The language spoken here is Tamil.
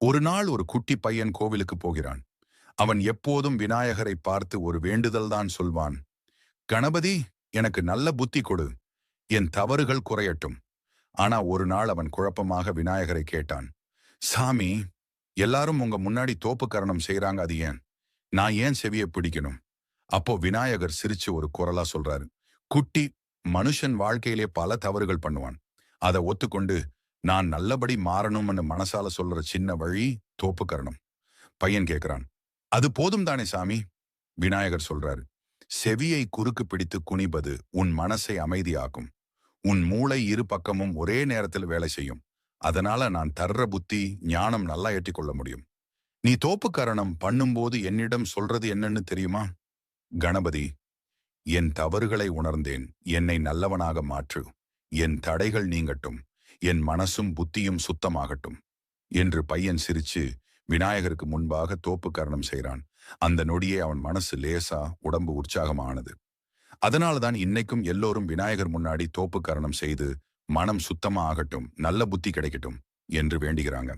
ஒரு நாள் ஒரு குட்டி பையன் கோவிலுக்கு போகிறான். அவன் எப்போதும் விநாயகரை பார்த்து ஒரு வேண்டுதல் தான் சொல்வான். கணபதி எனக்கு நல்ல புத்தி கொடு. என் தவறுகள் குறையட்டும். ஆனா ஒரு நாள் அவன் குழப்பமாக விநாயகரை கேட்டான். சாமி எல்லாரும் உங்க முன்னாடி தோப்பு கரணம் செய்யறாங்க அது ஏன்? நான் ஏன் செவியை பிடிக்கணும்? அப்போ விநாயகர் சிரிச்சு ஒரு குரலா சொல்றாரு. குட்டி மனுஷன் வாழ்க்கையிலே பல தவறுகள் பண்ணுவான். அதை ஒத்துக்கொண்டு நான் நல்லபடி மாறணும்னு மனசால சொல்ற சின்ன வழி தோப்புக்கரணம். பையன் கேக்குறான். அது போதும் தானே சாமி? விநாயகர் சொல்றாரு. செவியை குறுக்கு பிடித்து குனிபது உன் மனசை அமைதியாக்கும். உன் மூளை இரு பக்கமும் ஒரே நேரத்தில் வேலை செய்யும். அதனால நான் தர்ற புத்தி ஞானம் நல்லா ஏற்றிக்கொள்ள முடியும். நீ தோப்பு கரணம் பண்ணும்போது என்னிடம் சொல்றது என்னன்னு தெரியுமா? கணபதி என் தவறுகளை உணர்ந்தேன். என்னை நல்லவனாக மாற்று. என் தடைகள் நீங்கட்டும். என் மனசும் புத்தியும் சுத்தமாகட்டும் என்று பையன் சிரிச்சு விநாயகருக்கு முன்பாக தோப்பு கரணம் செய்கிறான். அந்த நொடியே அவன் மனசு லேசா உடம்பு உற்சாகமானது. அதனால்தான் இன்னைக்கும் எல்லோரும் விநாயகர் முன்னாடி தோப்பு கரணம் செய்து மனம் சுத்தமா ஆகட்டும் நல்ல புத்தி கிடைக்கட்டும் என்று வேண்டுகிறாங்க.